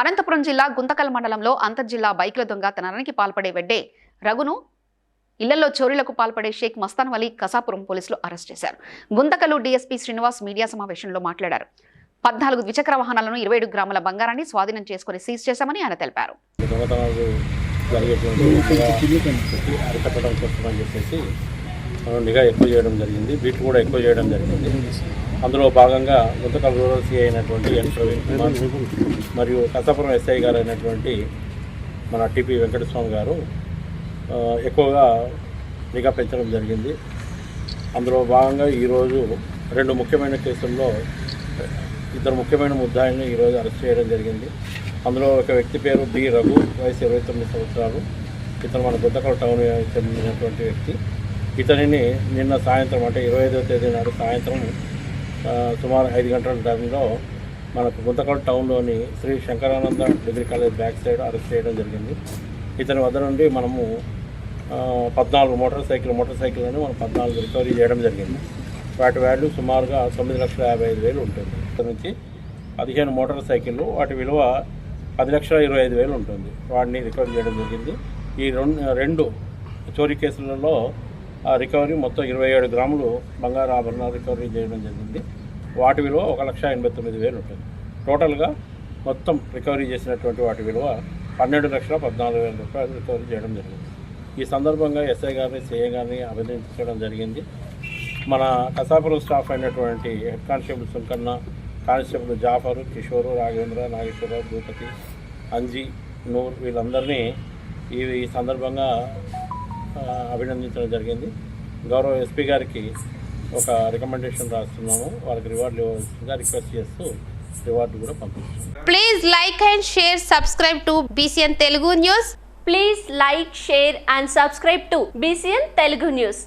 అనంతపురం జిల్లా గుంతకల్ మండలంలో అంతర్జిల్లా బైకుల దొంగతనానికి పాల్పడే వెడ్డే రఘును ఇళ్ళలో చోరీలకు పాల్పడే షేక్ మస్తాన్ వలీ కసాపురం పోలీసులు అరెస్ట్ చేశారు. గుంతకలు డీఎస్పీ శ్రీనివాస్ మీడియా సమావేశంలో మాట్లాడారు. పద్నాలుగు ద్విచక్ర వాహనాలను ఇరవై ఏడు గ్రాముల బంగారాన్ని స్వాధీనం చేసుకుని సీజ్ చేశామని ఆయన తెలిపారు. అరికట్టడం కోసం అని చెప్పేసి నిఘా ఎక్కువ చేయడం జరిగింది. బీట్ కూడా ఎక్కువ చేయడం జరిగింది. అందులో భాగంగా గుంతకల్ రూరల్ సిఐ అయినటువంటి ఎన్ ప్రవీణ్ కుమార్ మరియు కసాపురం ఎస్ఐ గారు అయినటువంటి మన టిపి వెంకటస్వామి గారు ఎక్కువగా నిఘా పెంచడం జరిగింది. అందులో భాగంగా ఈరోజు రెండు ముఖ్యమైన కేసుల్లో ఇద్దరు ముఖ్యమైన ముద్దాయిని ఈరోజు అరెస్ట్ చేయడం జరిగింది. అందులో ఒక వ్యక్తి పేరు బి రఘు వయసు ఇరవై తొమ్మిది సంవత్సరాలు. ఇతను మన గుంతకల్ టౌన్ చెందినటువంటి వ్యక్తి. ఇతనిని నిన్న సాయంత్రం అంటే ఇరవై ఐదవ తేదీ నాడు సాయంత్రం సుమారు ఐదు గంటల టైంలో మనకు Guntakal టౌన్లోని Sri Sankarananda degree college back side arrest చేయడం జరిగింది. ఇతని వద్ద నుండి మనము పద్నాలుగు మోటార్ సైకిల్ మోటార్ సైకిల్ని మనం పద్నాలుగు రికవరీ చేయడం జరిగింది. వాటి వాల్యూ సుమారుగా తొమ్మిది లక్షల యాభై ఐదు వేలు ఉంటుంది. ఇక్కడ నుంచి పదిహేను మోటార్ సైకిళ్ళు వాటి విలువ పది లక్షల ఇరవై ఐదు వేలు ఉంటుంది. వాటిని రికవరీ చేయడం జరిగింది. ఈ రెండు రెండు చోరీ కేసులలో ఆ రికవరీ మొత్తం ఇరవై ఏడు గ్రాములు బంగారు ఆభరణాలు రికవరీ చేయడం జరిగింది. వాటి విలువ ఒక లక్ష ఎనభై తొమ్మిది వేలు ఉంటుంది. టోటల్గా మొత్తం రికవరీ చేసినటువంటి వాటి విలువ పన్నెండు లక్షల పద్నాలుగు వేల రూపాయలు రికవరీ చేయడం జరిగింది. ఈ సందర్భంగా ఎస్ఐ గారిని సిఐ గారిని అభినందించడం జరిగింది. మన కసాపురం స్టాఫ్ అయినటువంటి head constable Sunkanna constable Jafar Kishore Raghavendra Nageswararao Bhupathi Anji Noor వీళ్ళందరినీ ఈ ఈ సందర్భంగా అభినందించడం జరిగింది. గౌరవ ఎస్పీ గారికి ఒక రికమెండేషన్ రాస్తున్నాము. వాళ్ళకి రివార్డులు ఇవ్వాల్సిందిగా రిక్వెస్ట్ చేస్తూ రివార్డు కూడా పంపిస్తున్నాము. Please like and share subscribe to BCN Telugu news please like share and subscribe to BCN Telugu news